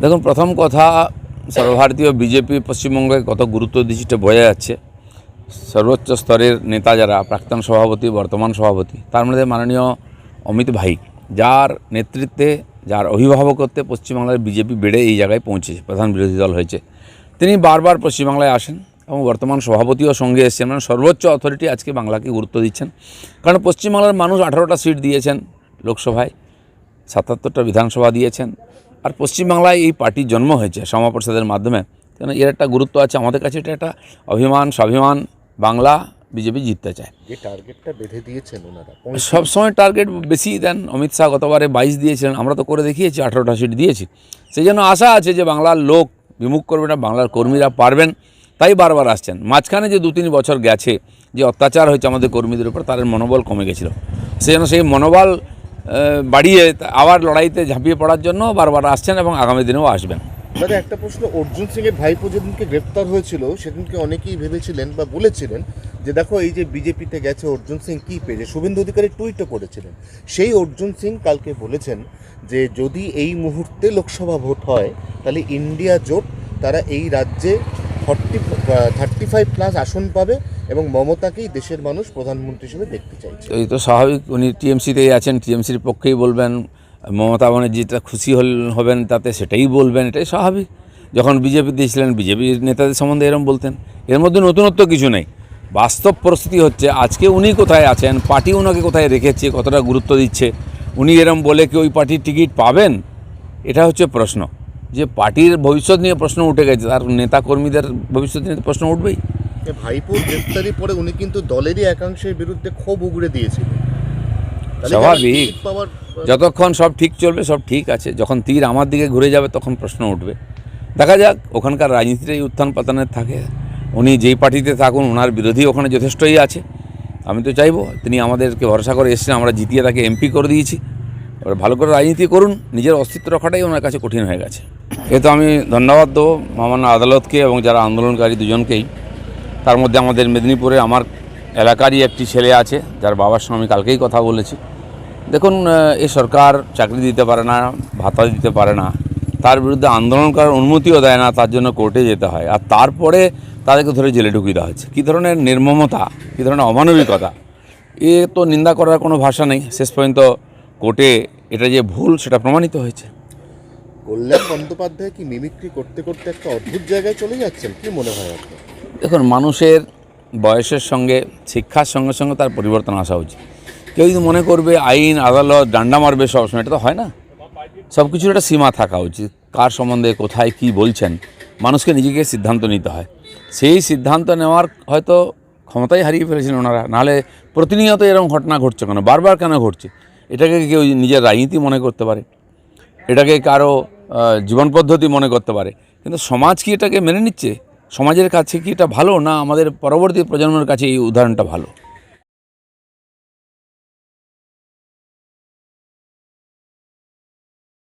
দেখুন, প্রথম কথা, সর্বভারতীয় বিজেপি পশ্চিমবঙ্গে কত গুরুত্ব দিচ্ছে বোঝা যাচ্ছে। সর্বোচ্চ স্তরের নেতা যারা, প্রাক্তন সভাপতি, বর্তমান সভাপতি, তার মধ্যে মাননীয় অমিত ভাই, যার নেতৃত্বে, যার অভিভাবকত্বে পশ্চিমবাংলার বিজেপি বেড়ে এই জায়গায় পৌঁছেছে, প্রধান বিরোধী দল হয়েছে। তিনি বারবার পশ্চিমবাংলায় আসেন এবং বর্তমান সভাপতিও সঙ্গে এসেছেন মানে সর্বোচ্চ অথরিটি আজকে বাংলাকে গুরুত্ব দিচ্ছেন। কারণ পশ্চিমবাংলার মানুষ আঠারোটা সিট দিয়েছেন লোকসভায়, সাতাত্তরটা বিধানসভা দিয়েছেন। আর পশ্চিমবাংলায় এই পার্টির জন্ম হয়েছে সমাপ্রসাদের মাধ্যমে। কেন এর একটা গুরুত্ব আছে? আমাদের কাছে এটা একটা অভিমান স্বাভিমান বাংলা বিজেপি জিততে চায়। যে টার্গেটটা বেঁধে দিয়েছেন ওনারা সবসময় টার্গেট বেশি দেন। অমিত শাহ গতবারে বাইশ দিয়েছিলেন আমরা তো করে দেখিয়েছি আঠারোটা সিট দিয়েছি। সেই জন্য আশা আছে যে বাংলার লোক বিমুখ করবে না বাংলার কর্মীরা পারবেন। তাই বারবার আসছেন। মাঝখানে যে দু তিন বছর গেছে যে অত্যাচার হয়েছে আমাদের কর্মীদের উপর তাদের মনোবল কমে গেছিল। সেই জন্য সেই মনোবল বাড়িয়ে আবার লড়াইতে ঝাঁপিয়ে পড়ার জন্য বারবার আসছেন এবং আগামী দিনেও আসবেন। দাদা, একটা প্রশ্ন। অর্জুন সিং এর ভাইপো যেদিনকে গ্রেপ্তার হয়েছিল, সেদিনকে অনেকেই ভেবেছিলেন বা বলেছিলেন যে, দেখো, এই যে বিজেপিতে গেছে অর্জুন সিং, কি পেয়েছে? শুভেন্দু অধিকারী টুইটও করেছিলেন। সেই অর্জুন সিং কালকে বলেছেন যে, যদি এই মুহূর্তে লোকসভা ভোট হয়, তাহলে ইন্ডিয়া জোট তারা এই রাজ্যে ফর্টি থার্টি ফাইভ প্লাস আসন পাবে এবং মমতাকেই দেশের মানুষ প্রধানমন্ত্রী হিসেবে দেখতে চাইছে। এই তো স্বাভাবিক, উনি টিএমসিতেই আছেন, টিএমসির পক্ষেই বলবেন, মমতা ব্যানার্জিটা খুশি হবেন তাতে সেটাই বলবেন, এটাই স্বাভাবিক। যখন বিজেপিতে ছিলেন বিজেপি নেতাদের সম্বন্ধে এরম বলতেন। এর মধ্যে নতুনত্ব কিছু নেই। বাস্তব পরিস্থিতি হচ্ছে, আজকে উনি কোথায় আছেন, পার্টি ওনাকে কোথায় রেখেছে, কতটা গুরুত্ব দিচ্ছে, উনি এরম বলে কি ওই পার্টির টিকিট পাবেন? এটা হচ্ছে প্রশ্ন। যে পার্টির ভবিষ্যৎ নিয়ে প্রশ্ন উঠে গেছে, তার নেতা কর্মীদের ভবিষ্যৎ নিয়ে প্রশ্ন উঠবেই। যে ভাইপো গ্রেপ্তারি পরে উনি কিন্তু দলেরই একাংশের বিরুদ্ধে ক্ষোভ উগড়ে দিয়েছিলেন। স্বাভাবিক। যতক্ষণ সব ঠিক চলবে সব ঠিক আছে। যখন তীর আমার দিকে ঘুরে যাবে তখন প্রশ্ন উঠবে। দেখা যাক ওখানকার রাজনীতিটাই উত্থান পতনের থাকে। উনি যেই পার্টিতে থাকুন ওনার বিরোধী ওখানে যথেষ্টই আছে। আমি তো চাইব তিনি আমাদেরকে ভরসা করে এসেছেন আমরা জিতিয়ে তাকে এমপি করে দিয়েছি। এবার ভালো করে রাজনীতি করুন নিজের অস্তিত্ব রক্ষাটাই ওনার কাছে কঠিন হয়ে গেছে। এ তো আমি ধন্যবাদ দেবো মহামান্য আদালতকে এবং যারা আন্দোলনকারী দুজনকেই। তার মধ্যে আমাদের মেদিনীপুরে আমার এলাকারই একটি ছেলে আছে, যার বাবার সঙ্গে আমি কালকেই কথা বলেছি। দেখুন এ সরকার চাকরি দিতে পারে না, ভাতা দিতে পারে না, তার বিরুদ্ধে আন্দোলন করার অনুমতিও দেয় না, তার জন্য কোর্টে যেতে হয়। আর তারপরে তাদেরকে ধরে জেলে ঢুকিয়ে দেওয়া হচ্ছে কী ধরনের নির্মমতা, কী ধরনের অমানবিকতা, এ তো নিন্দা করার কোনো ভাষা নেই। শেষ পর্যন্ত কোর্টে এটা যে ভুল, সেটা প্রমাণিত হয়েছে। কল্যাণ বন্দ্যোপাধ্যায় কি মিমিক্রি করতে করতে একটা অদ্ভুত জায়গায় চলে যাচ্ছেন? কি মনে হয় আপনার? দেখুন মানুষের বয়সের সঙ্গে, শিক্ষার সঙ্গে সঙ্গে তার পরিবর্তন আসা উচিত। কেউ যদি মনে করবে আইন, আদালত ডান্ডা মারবে সবসময়, এটা তো হয় না। সব কিছুর একটা সীমা থাকা উচিত, কার সম্বন্ধে, কোথায়, কি বলছেন, মানুষকে নিজেকে সিদ্ধান্ত নিতে হয়। সেই সিদ্ধান্ত নেওয়ার হয়তো ক্ষমতাই হারিয়ে ফেলেছেন ওনারা, নাহলে প্রতিনিয়ত এরকম ঘটনা ঘটছে কেন, বারবার কেন ঘটছে? এটাকে কেউ নিজের রাজনীতি মনে করতে পারে, এটাকে কারও জীবন পদ্ধতি মনে করতে পারে, কিন্তু সমাজ কি এটাকে মেনে নিচ্ছে? সমাজের কাছে কি এটা ভালো না আমাদের পরবর্তী প্রজন্মের কাছে এই উদাহরণটা ভালো?